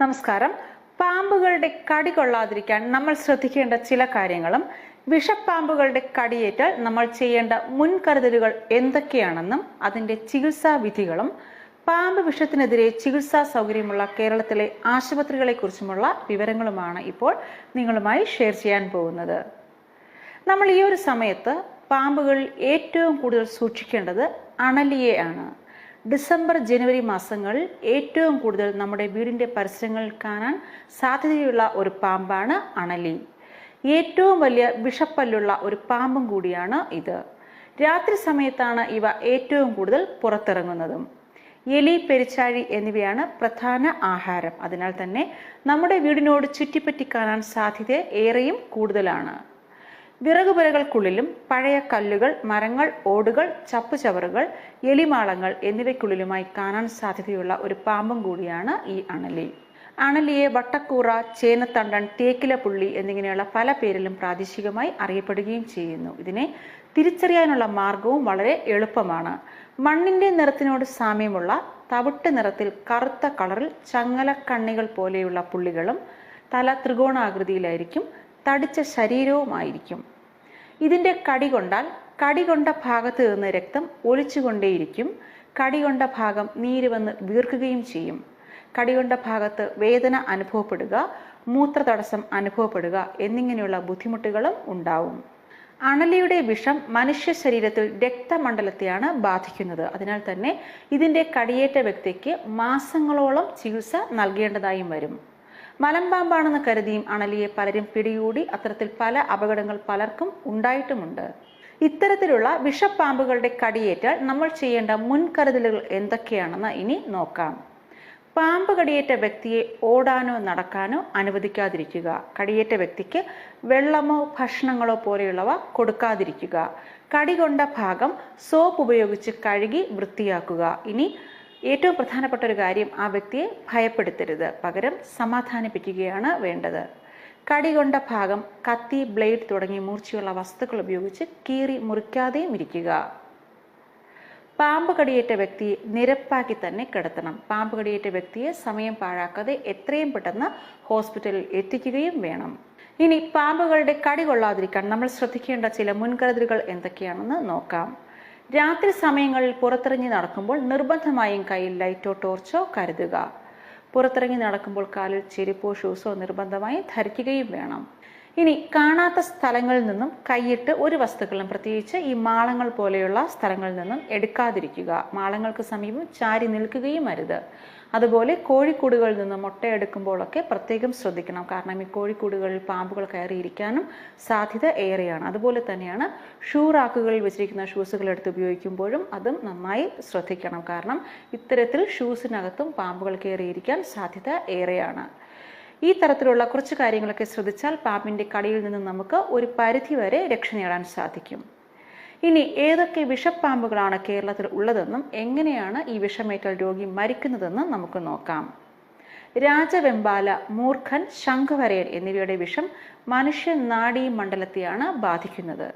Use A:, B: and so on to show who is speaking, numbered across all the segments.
A: നമസ്കാരം. പാമ്പുകളുടെ കടി കൊള്ളാതിരിക്കാൻ നമ്മൾ ശ്രദ്ധിക്കേണ്ട ചില കാര്യങ്ങളും വിഷപ്പാമ്പുകളുടെ കടിയേറ്റാൽ നമ്മൾ ചെയ്യേണ്ട മുൻകരുതലുകൾ എന്തൊക്കെയാണെന്നും അതിന്റെ ചികിത്സാ വിധികളും പാമ്പ് വിഷത്തിനെതിരെ ചികിത്സാ സൗകര്യമുള്ള കേരളത്തിലെ ആശുപത്രികളെക്കുറിച്ചുമുള്ള വിവരങ്ങളുമാണ് ഇപ്പോൾ നിങ്ങളുമായി ഷെയർ ചെയ്യാൻ പോകുന്നത്. നമ്മൾ ഈ ഒരു സമയത്ത് പാമ്പുകളിൽ ഏറ്റവും കൂടുതൽ സൂക്ഷിക്കേണ്ടത് അണലിയെ ആണ്. ഡിസംബർ ജനുവരി മാസങ്ങൾ ഏറ്റവും കൂടുതൽ നമ്മുടെ വീടിന്റെ പരിസരങ്ങളിൽ കാണാൻ സാധ്യതയുള്ള ഒരു പാമ്പാണ് അണലി. ഏറ്റവും വലിയ വിഷപ്പല്ലുള്ള ഒരു പാമ്പും കൂടിയാണ് ഇത്. രാത്രി സമയത്താണ് ഇവ ഏറ്റവും കൂടുതൽ പുറത്തിറങ്ങുന്നതും. എലി പെരിച്ചാഴി എന്നിവയാണ് പ്രധാന ആഹാരം. അതിനാൽ തന്നെ നമ്മുടെ വീടിനോട് ചുറ്റിപ്പറ്റി കാണാൻ സാധ്യത ഏറെയും കൂടുതലാണ്. വിറകുപുരകൾക്കുള്ളിലും പഴയ കല്ലുകൾ മരങ്ങൾ ഓടുകൾ ചപ്പുചവറുകൾ എലിമാളങ്ങൾ എന്നിവയ്ക്കുള്ളിലുമായി കാണാൻ സാധ്യതയുള്ള ഒരു പാമ്പും കൂടിയാണ് ഈ അണലി. അണലിയെ വട്ടക്കൂറ ചേനത്തണ്ടൻ തേക്കില പുള്ളി എന്നിങ്ങനെയുള്ള പല പേരിലും പ്രാദേശികമായി അറിയപ്പെടുകയും ചെയ്യുന്നു. ഇതിനെ തിരിച്ചറിയാനുള്ള മാർഗവും വളരെ എളുപ്പമാണ്. മണ്ണിന്റെ നിറത്തിനോട് സാമ്യമുള്ള തവിട്ട് നിറത്തിൽ കറുത്ത കളറിൽ ചങ്ങലക്കണ്ണികൾ പോലെയുള്ള പുള്ളികളും തല ത്രികോണാകൃതിയിലായിരിക്കും തടിച്ച ശരീരവുമായിരിക്കും. ഇതിന്റെ കടി കൊണ്ടാൽ കടി കൊണ്ട ഭാഗത്ത് നിന്ന് രക്തം ഒലിച്ചുകൊണ്ടേയിരിക്കും. കടി കൊണ്ട ഭാഗം നീര് വന്ന് വീർക്കുകയും ചെയ്യും. കടി കൊണ്ട ഭാഗത്ത് വേദന അനുഭവപ്പെടുക മൂത്രതടസ്സം അനുഭവപ്പെടുക എന്നിങ്ങനെയുള്ള ബുദ്ധിമുട്ടുകളും ഉണ്ടാവും. അണലിയുടെ വിഷം മനുഷ്യ ശരീരത്തിൽ രക്തമണ്ഡലത്തെയാണ് ബാധിക്കുന്നത്. അതിനാൽ തന്നെ ഇതിന്റെ കടിയേറ്റ വ്യക്തിക്ക് മാസങ്ങളോളം ചികിത്സ നൽകേണ്ടതായും വരും. മലമ്പാമ്പാണെന്ന് കരുതിയും അണലിയെ പലരും പിടികൂടി അത്തരത്തിൽ പല അപകടങ്ങൾ പലർക്കും ഉണ്ടായിട്ടുമുണ്ട്. ഇത്തരത്തിലുള്ള വിഷപ്പാമ്പുകളുടെ കടിയേറ്റാൽ നമ്മൾ ചെയ്യേണ്ട മുൻകരുതലുകൾ എന്തൊക്കെയാണെന്ന് ഇനി നോക്കാം. പാമ്പ് കടിയേറ്റ വ്യക്തിയെ ഓടാനോ നടക്കാനോ അനുവദിക്കാതിരിക്കുക. കടിയേറ്റ വ്യക്തിക്ക് വെള്ളമോ ഭക്ഷണങ്ങളോ പോലെയുള്ളവ കൊടുക്കാതിരിക്കുക. കടികൊണ്ട ഭാഗം സോപ്പ് ഉപയോഗിച്ച് കഴുകി വൃത്തിയാക്കുക. ഇനി ഏറ്റവും പ്രധാനപ്പെട്ട ഒരു കാര്യം ആ വ്യക്തിയെ ഭയപ്പെടുത്തരുത്. പകരം സമാധാനിപ്പിക്കുകയാണ് വേണ്ടത്. കടികൊണ്ട ഭാഗം കത്തി ബ്ലേഡ് തുടങ്ങി മൂർച്ചയുള്ള വസ്തുക്കൾ ഉപയോഗിച്ച് കീറി മുറിക്കാതെയും ഇരിക്കുക. പാമ്പ് കടിയേറ്റ വ്യക്തി നിരപ്പാക്കി തന്നെ കിടത്തണം. പാമ്പ് കടിയേറ്റ വ്യക്തിയെ സമയം പാഴാക്കാതെ എത്രയും പെട്ടെന്ന് ഹോസ്പിറ്റലിൽ എത്തിക്കുകയും വേണം. ഇനി പാമ്പുകളുടെ കടി കൊള്ളാതിരിക്കാൻ നമ്മൾ ശ്രദ്ധിക്കേണ്ട ചില മുൻകരുതലുകൾ എന്തൊക്കെയാണെന്ന് നോക്കാം. രാത്രി സമയങ്ങളിൽ പുറത്തിറങ്ങി നടക്കുമ്പോൾ നിർബന്ധമായും കയ്യിൽ ലൈറ്റോ ടോർച്ചോ കരുതുക. പുറത്തിറങ്ങി നടക്കുമ്പോൾ കാലിൽ ചെരുപ്പോ ഷൂസോ നിർബന്ധമായും ധരിക്കുകയും വേണം. ഇനി കാണാത്ത സ്ഥലങ്ങളിൽ നിന്നും കൈയിട്ട് ഒരു വസ്തുക്കളും പ്രത്യേകിച്ച് ഈ മാളങ്ങൾ പോലെയുള്ള സ്ഥലങ്ങളിൽ നിന്നും എടുക്കാതിരിക്കുക. മാളങ്ങൾക്ക് സമീപം ചാരി നിൽക്കുകയും അരുത്. അതുപോലെ കോഴിക്കൂടുകളിൽ മുട്ട മുട്ടയെടുക്കുമ്പോഴൊക്കെ പ്രത്യേകം ശ്രദ്ധിക്കണം. കാരണം ഈ കോഴിക്കൂടുകളിൽ പാമ്പുകൾ കയറിയിരിക്കാനും സാധ്യത ഏറെയാണ്. അതുപോലെ തന്നെയാണ് ഷൂ റാക്കുകളിൽ വെച്ചിരിക്കുന്ന ഷൂസുകൾ എടുത്ത് ഉപയോഗിക്കുമ്പോഴും അതും നന്നായി ശ്രദ്ധിക്കണം. കാരണം ഇത്തരത്തിൽ ഷൂസിനകത്തും പാമ്പുകൾ കയറിയിരിക്കാൻ സാധ്യത ഏറെയാണ്. ഈ തരത്തിലുള്ള കുറച്ച് കാര്യങ്ങളൊക്കെ ശ്രദ്ധിച്ചാൽ പാമ്പിന്റെ കടിയിൽ നിന്ന് നമുക്ക് ഒരു പരിധി വരെ രക്ഷ നേടാൻ സാധിക്കും. ഇനി ഏതൊക്കെ വിഷപ്പാമ്പുകളാണ് കേരളത്തിൽ ഉള്ളതെന്നും എങ്ങനെയാണ് ഈ വിഷമേറ്റൽ രോഗി മരിക്കുന്നതെന്നും നമുക്ക് നോക്കാം. രാജവെമ്പാല മൂർഖൻ ശംഖുവരയൻ എന്നിവയുടെ വിഷം മനുഷ്യ നാഡീ മണ്ഡലത്തെയാണ് ബാധിക്കുന്നത്.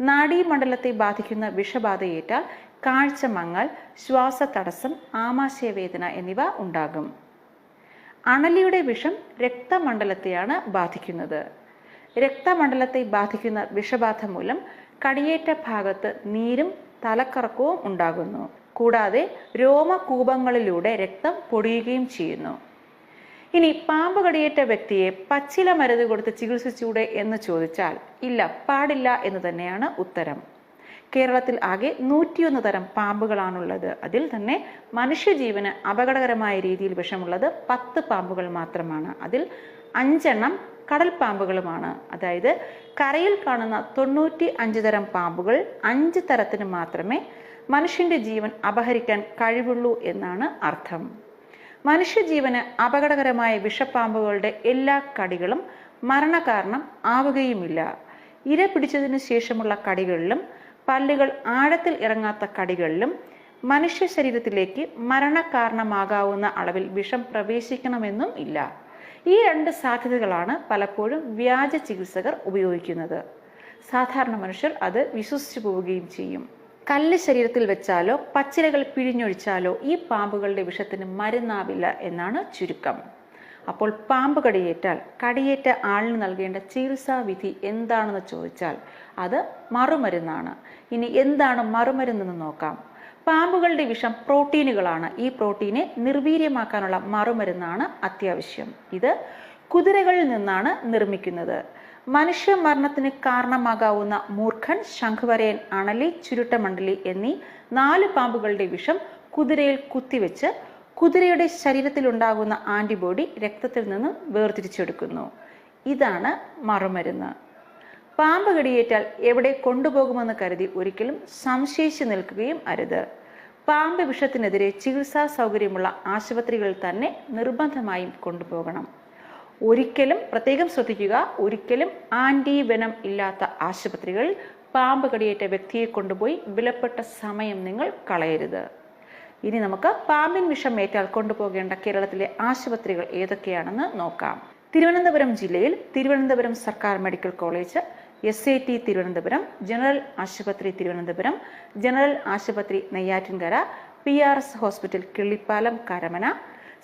A: നാഡീ മണ്ഡലത്തെ ബാധിക്കുന്ന വിഷബാധയേറ്റാൽ കാഴ്ച മങ്ങൽ ശ്വാസതടസ്സം ആമാശയവേദന എന്നിവ ഉണ്ടാകും. അണലിയുടെ വിഷം രക്തമണ്ഡലത്തെയാണ് ബാധിക്കുന്നത്. രക്തമണ്ഡലത്തെ ബാധിക്കുന്ന വിഷബാധ മൂലം കടിയേറ്റ ഭാഗത്ത് നീരും തലക്കറക്കവും ഉണ്ടാകുന്നു. കൂടാതെ രോമകൂപങ്ങളിലൂടെ രക്തം പൊടിയുകയും ചെയ്യുന്നു. ഇനി പാമ്പ് കടിയേറ്റ വ്യക്തിയെ പച്ചില മരുന്ന് കൊടുത്ത് ചികിത്സിച്ചൂടെ എന്ന് ചോദിച്ചാൽ ഇല്ല പാടില്ല എന്ന് തന്നെയാണ് ഉത്തരം. കേരളത്തിൽ ആകെ നൂറ്റിയൊന്ന് തരം പാമ്പുകളാണുള്ളത്. അതിൽ തന്നെ മനുഷ്യജീവന് അപകടകരമായ രീതിയിൽ വിഷമുള്ളത് പത്ത് പാമ്പുകൾ മാത്രമാണ്. അതിൽ അഞ്ചെണ്ണം കടൽ പാമ്പുകളുമാണ്. അതായത് കരയിൽ കാണുന്ന തൊണ്ണൂറ്റി അഞ്ച് തരം പാമ്പുകൾ അഞ്ച് തരത്തിന് മാത്രമേ മനുഷ്യന്റെ ജീവൻ അപഹരിക്കാൻ കഴിവുള്ളൂ എന്നാണ് അർത്ഥം. മനുഷ്യജീവന് അപകടകരമായ വിഷപ്പാമ്പുകളുടെ എല്ലാ കടികളും മരണകാരണം ആവുകയുമില്ല. ഇര പിടിച്ചതിന് ശേഷമുള്ള കടികളിലും പല്ലുകൾ ആഴത്തിൽ ഇറങ്ങാത്ത കടികളിലും മനുഷ്യ ശരീരത്തിലേക്ക് മരണകാരണമാകാവുന്ന അളവിൽ വിഷം പ്രവേശിക്കണമെന്നും ഇല്ല. ഈ രണ്ട് സാധ്യതകളാണ് പലപ്പോഴും വ്യാജ ചികിത്സകർ ഉപയോഗിക്കുന്നത്. സാധാരണ മനുഷ്യർ അത് വിശ്വസിച്ചു പോവുകയും ചെയ്യും. കല്ല് ശരീരത്തിൽ വെച്ചാലോ പച്ചിലകൾ പിഴിഞ്ഞൊഴിച്ചാലോ ഈ പാമ്പുകളുടെ വിഷത്തിന് മരുന്നാവില്ല എന്നാണ് ചുരുക്കം. അപ്പോൾ പാമ്പ് കടിയേറ്റാൽ കടിയേറ്റ ആളിന് നൽകേണ്ട ചികിത്സാ വിധി എന്താണെന്ന് ചോദിച്ചാൽ അത് മറുമരുന്നാണ്. ഇനി എന്താണ് മറുമരുന്നെന്ന് നോക്കാം. പാമ്പുകളുടെ വിഷം പ്രോട്ടീനുകളാണ്. ഈ പ്രോട്ടീനെ നിർവീര്യമാക്കാനുള്ള മറുമരുന്നാണ് അത്യാവശ്യം. ഇത് കുതിരകളിൽ നിന്നാണ് നിർമ്മിക്കുന്നത്. മനുഷ്യ മരണത്തിന് കാരണമാകാവുന്ന മൂർഖൻ ശംഖുവരയൻ അണലി ചുരുട്ടമണ്ഡലി എന്നീ നാല് പാമ്പുകളുടെ വിഷം കുതിരയിൽ കുത്തിവെച്ച് കുതിരയുടെ ശരീരത്തിലുണ്ടാകുന്ന ആന്റിബോഡി രക്തത്തിൽ നിന്ന് വേർതിരിച്ചെടുക്കുന്നു. ഇതാണ് മറുമരുന്ന്. പാമ്പ് കടിയേറ്റാൽ എവിടെ കൊണ്ടുപോകുമെന്ന് കരുതി ഒരിക്കലും സംശയിച്ചു നിൽക്കുകയും അരുത്. പാമ്പ് വിഷത്തിനെതിരെ ചികിത്സാ സൗകര്യമുള്ള ആശുപത്രികളിൽ തന്നെ നിർബന്ധമായും കൊണ്ടുപോകണം. ഒരിക്കലും പ്രത്യേകം ശ്രദ്ധിക്കുക ഒരിക്കലും ആന്റി വെനം ഇല്ലാത്ത ആശുപത്രികളിൽ പാമ്പ് കടിയേറ്റ വ്യക്തിയെ കൊണ്ടുപോയി വിലപ്പെട്ട സമയം നിങ്ങൾ കളയരുത്. ഇനി നമുക്ക് പാമ്പിൻ വിഷം ഏറ്റാൽ കൊണ്ടുപോകേണ്ട കേരളത്തിലെ ആശുപത്രികൾ ഏതൊക്കെയാണെന്ന് നോക്കാം. തിരുവനന്തപുരം ജില്ലയിൽ തിരുവനന്തപുരം സർക്കാർ medical college S I T Thiruvananthapuram general ആശുപത്രി തിരുവനന്തപുരം ജനറൽ ആശുപത്രി Neyyattinkara P R S hospital Killipalam Karamana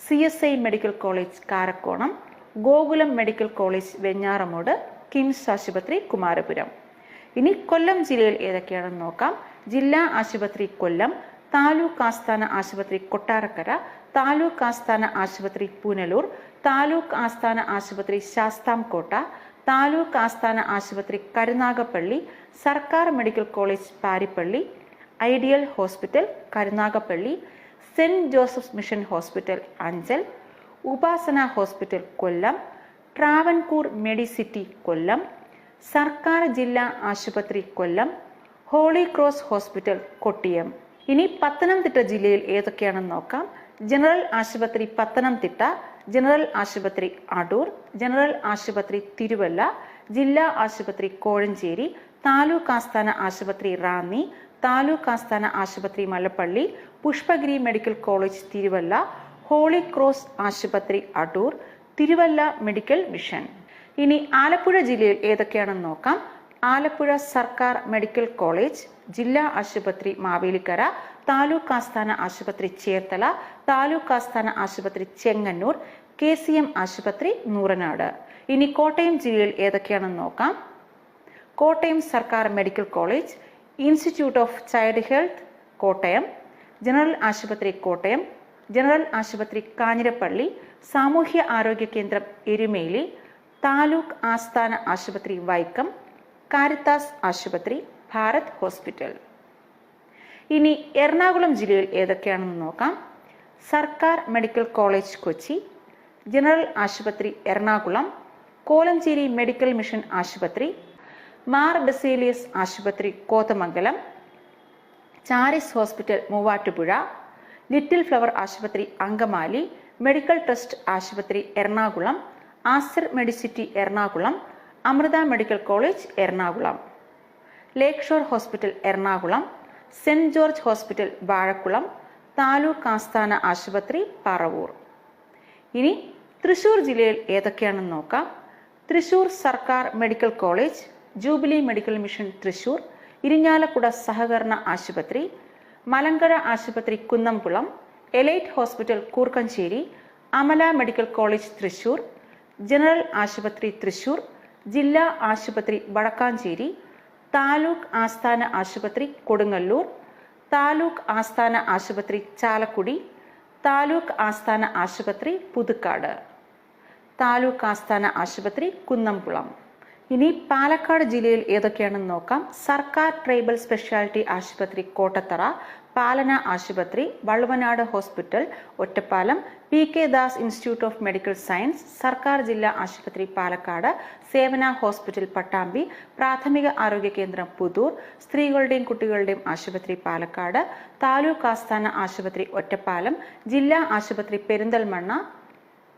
A: C S I medical college Karakonam Gokulam medical college Venjaramoodu KIMS ആശുപത്രി കുമാരപുരം. ഇനി കൊല്ലം ജില്ലയിൽ ഏതൊക്കെയാണെന്ന് നോക്കാം. ജില്ലാ ആശുപത്രി കൊല്ലം താലൂക്ക് ആസ്ഥാന ആശുപത്രി കൊട്ടാരക്കര താലൂക്ക് ആസ്ഥാന ആശുപത്രി പുനലൂർ താലൂക്ക് ആസ്ഥാന ആശുപത്രി ശാസ്താംകോട്ട താലൂക്ക് ആസ്ഥാന ആശുപത്രി കരുനാഗപ്പള്ളി സർക്കാർ medical college Parippally ideal hospital Karunagappally saint Joseph's mission hospital Anchal Upasana hospital Kollam Travancore medicity Kollam സർക്കാർ ജില്ലാ ആശുപത്രി Kollam holy cross hospital Kottiyam. ഇനി പത്തനംതിട്ട ജില്ലയിൽ ഏതൊക്കെയാണെന്ന് നോക്കാം. ജനറൽ ആശുപത്രി പത്തനംതിട്ട ജനറൽ ആശുപത്രി അടൂർ ജനറൽ ആശുപത്രി തിരുവല്ല ജില്ലാ ആശുപത്രി കോഴഞ്ചേരി താലൂക്ക് ആസ്ഥാന ആശുപത്രി റാന്നി താലൂക്ക് ആസ്ഥാന ആശുപത്രി Mallappally Pushpagiri medical college Thiruvalla holy cross ആശുപത്രി അടൂർ തിരുവല്ല മെഡിക്കൽ മിഷൻ. ഇനി ആലപ്പുഴ ജില്ലയിൽ ഏതൊക്കെയാണെന്ന് നോക്കാം. ആലപ്പുഴ സർക്കാർ മെഡിക്കൽ കോളേജ് ജില്ലാ ആശുപത്രി മാവേലിക്കര താലൂക്ക് ആസ്ഥാന ആശുപത്രി ചേർത്തല താലൂക്ക് ആസ്ഥാന ആശുപത്രി ചെങ്ങന്നൂർ കെ സി എം ആശുപത്രി നൂറനാട്. ഇനി കോട്ടയം ജില്ലയിൽ ഏതൊക്കെയാണെന്ന് നോക്കാം. കോട്ടയം സർക്കാർ medical college institute of child health Kottayam. General ആശുപത്രി കോട്ടയം. ജനറൽ ആശുപത്രി കാഞ്ഞിരപ്പള്ളി. സാമൂഹ്യ ആരോഗ്യ കേന്ദ്രം എരുമേലി. താലൂക്ക് ആസ്ഥാന ആശുപത്രി വൈക്കം. കാരിത്താസ് ആശുപത്രി ഭാരത് ഹോസ്പിറ്റൽ. ഇനി എറണാകുളം ജില്ലയിൽ ഏതൊക്കെയാണെന്ന് നോക്കാം. സർക്കാർ മെഡിക്കൽ കോളേജ് കൊച്ചി ജനറൽ ആശുപത്രി എറണാകുളം കോലഞ്ചേരി മെഡിക്കൽ മിഷൻ ആശുപത്രി മാർ ബസേലിയസ് ആശുപത്രി Kothamangalam Charis hospital Muvattupuzha little flower ആശുപത്രി അങ്കമാലി മെഡിക്കൽ ട്രസ്റ്റ് ആശുപത്രി Ernakulam Aster medicity Ernakulam Amrita medical college Ernakulam. Lake shore hospital Ernakulam. Saint George hospital Vazhakulam. Taluk ആസ്ഥാന ആശുപത്രി പറവൂർ. ഇനി തൃശ്ശൂർ ജില്ലയിൽ ഏതൊക്കെയാണെന്ന് നോക്കാം. തൃശ്ശൂർ സർക്കാർ medical college jubilee medical mission Thrissur Irinjalakuda സഹകരണ ആശുപത്രി മലങ്കര ആശുപത്രി Kunnamkulam elite hospital Koorkenchery Amala medical college Thrissur general ആശുപത്രി തൃശൂർ ജില്ലാ ആശുപത്രി വടക്കാഞ്ചേരി താലൂക്ക് ആസ്ഥാന ആശുപത്രി കൊടുങ്ങല്ലൂർ താലൂക്ക് ആസ്ഥാന ആശുപത്രി ചാലക്കുടി താലൂക്ക് ആസ്ഥാന ആശുപത്രി പുതുക്കാട് താലൂക്ക് ആസ്ഥാന ആശുപത്രി കുന്നംകുളം. ഇനി പാലക്കാട് ജില്ലയിൽ ഏതൊക്കെയാണെന്ന് നോക്കാം. സർക്കാർ ട്രൈബൽ സ്പെഷ്യാലിറ്റി ആശുപത്രി കോട്ടത്തറ പാലന ആശുപത്രി Valluvanad hospital Ottapalam P K Das institute of medical science സർക്കാർ ജില്ലാ ആശുപത്രി പാലക്കാട് സേവന ഹോസ്പിറ്റൽ പട്ടാമ്പി പ്രാഥമിക ആരോഗ്യ കേന്ദ്രം പുതൂർ സ്ത്രീകളുടെയും കുട്ടികളുടെയും ആശുപത്രി പാലക്കാട് താലൂക്ക് ആസ്ഥാന ആശുപത്രി ഒറ്റപ്പാലം ജില്ലാ ആശുപത്രി പെരിന്തൽമണ്ണ.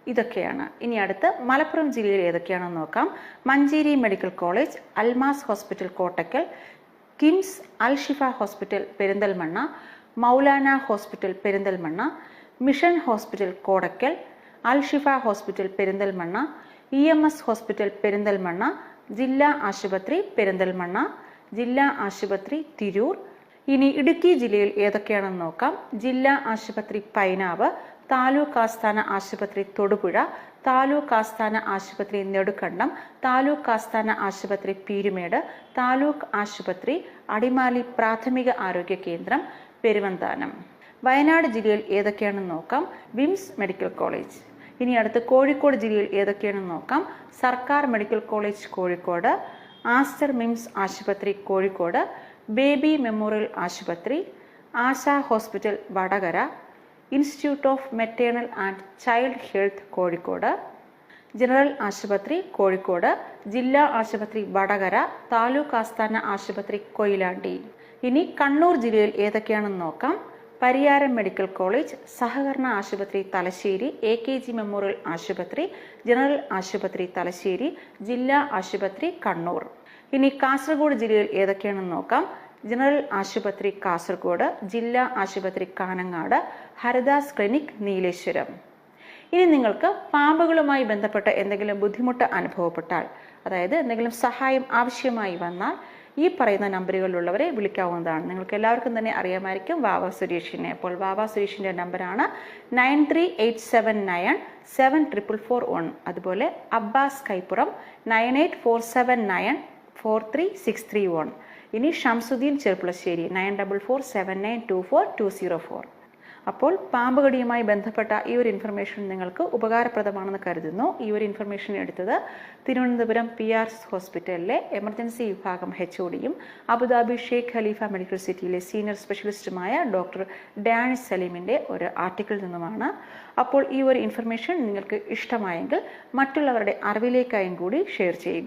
A: ഇതൊക്കെയാണ്. ഇനി അടുത്ത് മലപ്പുറം ജില്ലയിൽ ഏതൊക്കെയാണെന്ന് നോക്കാം. Manjeri medical college Almas hospital Kottakkal KIMS Al Shifa hospital Perinthalmanna Moulana hospital Perinthalmanna mission hospital Kottakkal Al Shifa hospital Perinthalmanna E M S hospital Perinthalmanna ജില്ലാ ആശുപത്രി പെരിന്തൽമണ്ണ ജില്ലാ ആശുപത്രി തിരൂർ. ഇനി ഇടുക്കി ജില്ലയിൽ ഏതൊക്കെയാണെന്ന് നോക്കാം. ജില്ലാ ആശുപത്രി പൈനാവ് താലൂക്ക് ആസ്ഥാന ആശുപത്രി തൊടുപുഴ താലൂക്ക് ആസ്ഥാന ആശുപത്രി നെടുക്കണ്ടം താലൂക്ക് ആസ്ഥാന ആശുപത്രി പീരുമേട് താലൂക്ക് ആശുപത്രി അടിമാലി പ്രാഥമിക ആരോഗ്യ കേന്ദ്രം പെരുവന്താനം. വയനാട് ജില്ലയിൽ ഏതൊക്കെയാണെന്ന് നോക്കാം. വിംസ് മെഡിക്കൽ കോളേജ്. ഇനി അടുത്ത് കോഴിക്കോട് ജില്ലയിൽ ഏതൊക്കെയാണെന്ന് നോക്കാം. സർക്കാർ medical college Kozhikode Aster MIMS ആശുപത്രി കോഴിക്കോട് ബേബി മെമ്മോറിയൽ ആശുപത്രി Asha hospital Vadakara institute of maternal and child health Kozhikode general ആശുപത്രി കോഴിക്കോട് ജില്ലാ ആശുപത്രി വടകര താലൂക്ക് ആസ്ഥാന ആശുപത്രി കൊയിലാണ്ടി. ഇനി കണ്ണൂർ ജില്ലയിൽ ഏതൊക്കെയാണെന്ന് നോക്കാം. പരിയാരം മെഡിക്കൽ കോളേജ് സഹകരണ ആശുപത്രി Thalassery A K G memorial ആശുപത്രി ജനറൽ ആശുപത്രി തലശ്ശേരി ജില്ലാ ആശുപത്രി കണ്ണൂർ. ഇനി കാസർഗോഡ് ജില്ലയിൽ ഏതൊക്കെയാണെന്ന് നോക്കാം. ജനറൽ ആശുപത്രി കാസർഗോഡ് ജില്ലാ ആശുപത്രി കാനങ്ങാട് ഹരിദാസ് ക്ലിനിക് നീലേശ്വരം. ഇനി നിങ്ങൾക്ക് പാമ്പുകളുമായി ബന്ധപ്പെട്ട എന്തെങ്കിലും ബുദ്ധിമുട്ട് അനുഭവപ്പെട്ടാൽ അതായത് എന്തെങ്കിലും സഹായം ആവശ്യമായി വന്നാൽ ഈ പറയുന്ന നമ്പറുകളിലുള്ളവരെ വിളിക്കാവുന്നതാണ്. നിങ്ങൾക്ക് എല്ലാവർക്കും തന്നെ അറിയാമായിരിക്കും വാവ സുരേഷിനെ. അപ്പോൾ വാവ സുരേഷിന്റെ നമ്പറാണ് nine three eight seven nine seven triple four one. അതുപോലെ Abbas Kaipuram nine eight four seven nine four three six three one. ഇനി Shamsuddin Cherpulassery nine double four seven nine two four two zero four. അപ്പോൾ പാമ്പ് കടിയുമായി ബന്ധപ്പെട്ട ഈ ഒരു information നിങ്ങൾക്ക് ഉപകാരപ്രദമാണെന്ന് കരുതുന്നു. ഈ ഒരു ഇൻഫർമേഷൻ എടുത്തത് തിരുവനന്തപുരം പി ആർ ഹോസ്പിറ്റലിലെ എമർജൻസി വിഭാഗം എച്ച് ഒ ഡിയും Abu Dhabi Sheikh Khalifa medical സിറ്റിയിലെ സീനിയർ സ്പെഷ്യലിസ്റ്റുമായ ഡോക്ടർ ഡാനിഷ് സലീമിന്റെ ഒരു ആർട്ടിക്കിളിൽ നിന്നുമാണ്. അപ്പോൾ ഈ ഒരു ഇൻഫർമേഷൻ നിങ്ങൾക്ക് ഇഷ്ടമായെങ്കിൽ മറ്റുള്ളവരുടെ അറിവിലേക്കായും കൂടി ഷെയർ ചെയ്യുക.